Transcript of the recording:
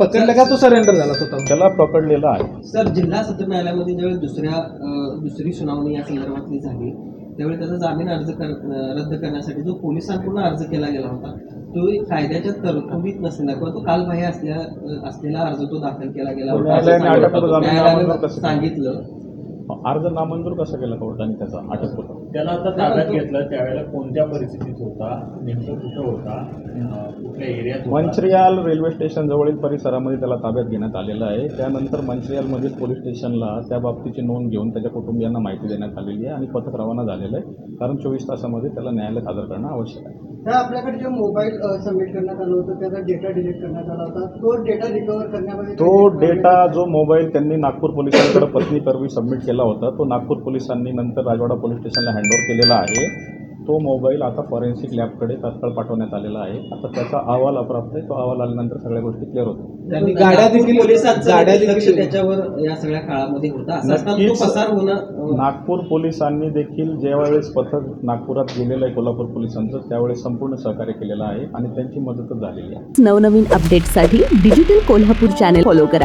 पकडलं का तो सरेंडर झाला स्वतः त्याला पकडलेला आहे. सर जिल्हा सत्र न्यायालयामध्ये ज्यावेळी दुसऱ्या अ, दुसरी सुनावणी या संदर्भातली झाली त्यावेळी त्याचा जामीन अर्ज कर अ, रद्द करण्यासाठी जो पोलिसांकडून अर्ज केला गेला होता तो एक कायद्याच्या तरतुदीत नसलेला किंवा तो कालबाह्य असल्या अ, असलेला अर्ज तो दाखल केला गेला होता. न्यायालयाने असं अटक करून जामीन न्यायालयाने नामंजूर कसं केलं? सांगितलं अर्ज नामंजूर कसा केला कोर्टाने त्याचा? अटक होता. त्याला आता ताब्यात घेतलं. त्यावेळेला कोणत्या परिस्थितीत होता? नेमकं कुठं होता? कुठल्या एरियात मंचरियाल रेल्वे स्टेशन जवळील परिसरामध्ये त्याला ताब्यात घेण्यात आलेलं आहे. त्यानंतर मंचरियालमधील पोलीस स्टेशनला त्या बाबतीची नोंद घेऊन त्याच्या कुटुंबियांना माहिती देण्यात आलेली आहे आणि पथक रवाना झालेलं आहे. कारण चोवीस तासामध्ये त्याला न्यायालयात हजर करणं आवश्यक आहे. आपल्याकडे जे मोबाईल सबमिट करण्यात आलं होतं त्याचा डेटा डिलीट करण्यात आला होता. तो डेटा रिकव्हर करण्यामध्ये तो डेटा जो मोबाईल त्यांनी नागपूर पोलिसांकडे पत्नी करवी सबमिट केला होता. तो नागपूर पोलिसांनी नंतर राजवाडा पोलीस स्टेशनला हँडओव्हर केलेला आहे. तो मोबाईल आता फॉरेन्सिक लॅबकडे तात्काळ पाठवण्यात आलेला आहे. आता त्याचा अहवाल अप्राप्त आहे तो अहवाल आल्यानंतर सगळ्या गोष्टी क्लिअर होतात त्यांनी गाड्या देखील गाड्या देखील त्याच्यावर या सगळ्या काळामध्ये होता. नागपूर पोलिसांनी देखील ज्यावेळेस पथक नागपुरात गेलेलं आहे कोल्हापूर पोलिसांचं त्यावेळेस संपूर्ण सहकार्य केलेलं आहे आणि त्यांची मदतच झालेली आहे. नवनवीन अपडेट्ससाठी डिजिटल कोल्हापूर चॅनेल फॉलो करा.